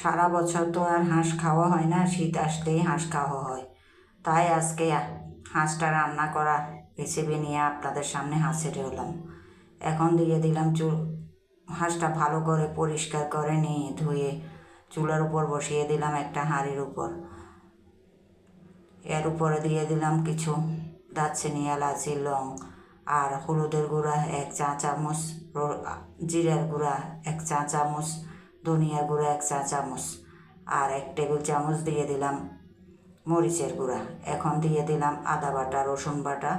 সারা বছর তো আর হাঁস খাওয়া হয় না, শীত আসলেই হাঁস খাওয়া হয়। তাই আজকে হাঁসটা রান্না করা রেসিপি নিয়ে আপনাদের সামনে হাজির হলাম। এখন দিয়ে দিলাম চুল, হাঁসটা ভালো করে পরিষ্কার করে নিয়ে ধুয়ে চুলার উপর বসিয়ে দিলাম একটা হাঁড়ির উপর। এর উপরে দিয়ে দিলাম কিছু দারচিনি, এলাচি, লং আর হলুদের গুঁড়া এক চা চামচ জিরার গুঁড়া এক চা চামচ ধনিয়ার গুঁড়া এক চা চামচ আর এক টেবিল চামচ দিয়ে দিলাম মরিচের গুঁড়া। এখন দিয়ে দিলাম আদা বাটা, রসুন বাটা,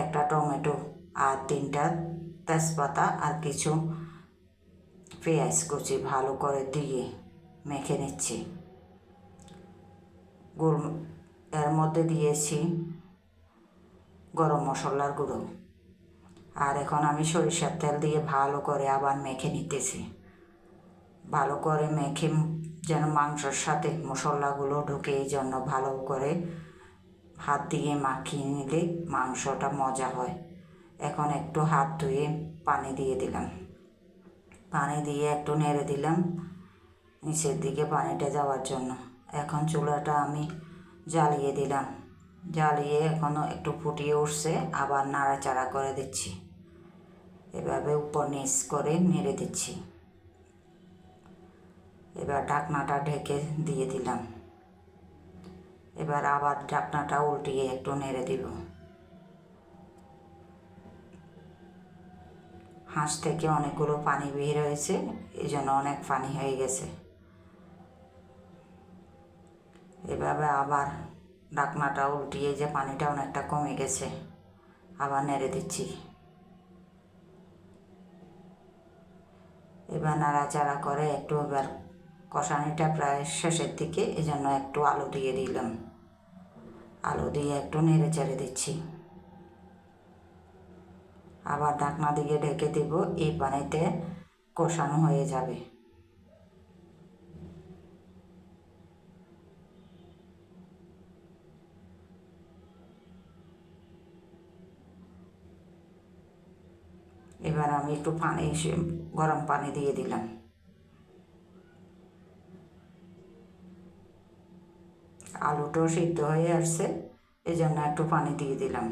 একটা টমেটো আর তিনটা তেজপাতা আর কিছু পেঁয়াজ কুচি ভালো করে দিয়ে মেখে নিচ্ছি। গুড়, এর মধ্যে দিয়েছি গরম মশলার গুঁড়ো। আর এখন আমি সরিষার তেল দিয়ে ভালো করে আবার মেখে নিতেছি। ভালো করে মেখে যেন মাংসর সাথে মশলাগুলো ঢুকে এই জন্য ভালো করে হাত দিয়ে মাখিয়ে নিলে মাংসটা মজা হয়। এখন একটু হাত ধুয়ে পানি দিয়ে দিলাম। পানি দিয়ে একটু নেড়ে দিলাম নিচের দিকে পানিটা যাওয়ার জন্য। এখন চুলাটা আমি জ্বালিয়ে দিলাম। জ্বালিয়ে এখনও একটু ফুটিয়ে উঠছে, আবার নাড়াচাড়া করে দিচ্ছি। এভাবে উপর নিচ করে নেড়ে দিচ্ছি। এবার ঢাকনাটা ঢেকে দিয়ে দিলাম। এবার আবার ঢাকনাটা উল্টিয়ে একটু নেড়ে দিল। হাঁস থেকে অনেকগুলো পানি বের হয়েছে এই জন্য অনেক পানি হয়ে গেছে। এভাবে আবার ঢাকনাটা উল্টিয়ে যে পানিটা অনেকটা কমে গেছে, আবার নেড়ে দিচ্ছি। এবার নাড়াচাড়া করে একটু এবার কষানিটা প্রায় শেষের দিকে এই জন্য একটু আলু দিয়ে দিলাম। আলু দিয়ে একটু নেড়ে চেড়ে দিচ্ছি। আবার ঢাকনা দিয়ে ঢেকে দিব, এই পানিতে কষানো হয়ে যাবে। এবার আমি একটু পানি গরম পানি দিয়ে দিলাম। আলুটাও সিদ্ধ হয়ে আসছে এই জন্য একটু পানি দিয়ে দিলাম।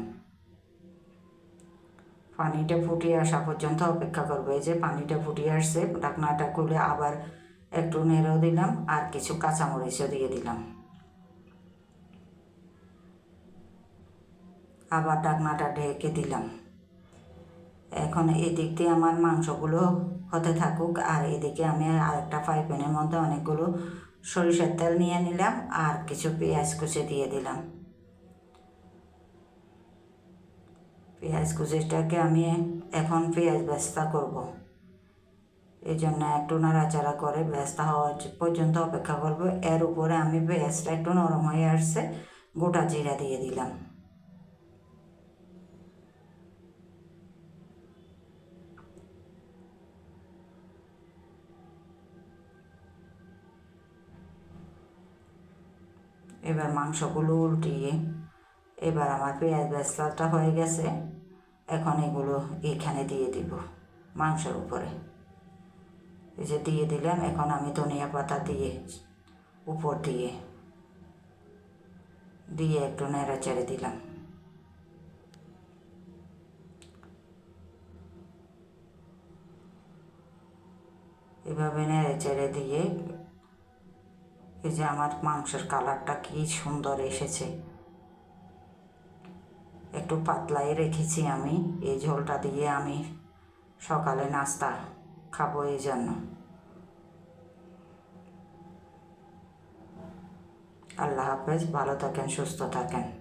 পানিটা ফুটিয়ে আসা পর্যন্ত অপেক্ষা করব। এই যে পানিটা ফুটিয়ে আসছে, ঢাকনাটা খুলে আবার একটু নেড়েও দিলাম, আর কিছু কাঁচামরিচও দিয়ে দিলাম। আবার ঢাকনাটা ঢেকে দিলাম। এখন এদিক দিয়ে আমার মাংসগুলো হতে থাকুক, আর এদিকে আমি আরেকটা ফ্রাই প্যানের মধ্যে অনেকগুলো সরিষার তেল নিয়ে নিলাম, আর কিছু পেঁয়াজ কুচি দিয়ে দিলাম। পেঁয়াজ কুচিটাকে আমি এখন পেঁয়াজ ব্যস্তা করব। এই জন্য একটু নাড়াচাড়া করে ব্যস্তা হওয়া পর্যন্ত অপেক্ষা করব। এর উপরে আমি পেঁয়াজটা একটু নরম হয়ে আসছে, গোটা জিরা দিয়ে দিলাম। এবার মাংসগুলো উল্টিয়ে এবার আমার পেঁয়াজ বেসলাটা হয়ে গেছে। এখন এগুলো এখানে দিয়ে দিব মাংসের উপরে। এই যে দিয়ে দিলাম, এখন আমি ধনিয়া পাতা দিয়ে উপর দিয়ে দিয়ে একটু নেড়ে চেড়ে দিলাম। এভাবে নেড়ে চেড়ে দিয়ে এই যে আমার মাংসের কালারটা কি সুন্দর এসেছে। একটু পাতলাই রেখেছি আমি, এই ঝোলটা দিয়ে আমি সকালে নাস্তা খাব এই জন্য। আল্লাহ হাফেজ, ভালো থাকেন, সুস্থ থাকেন।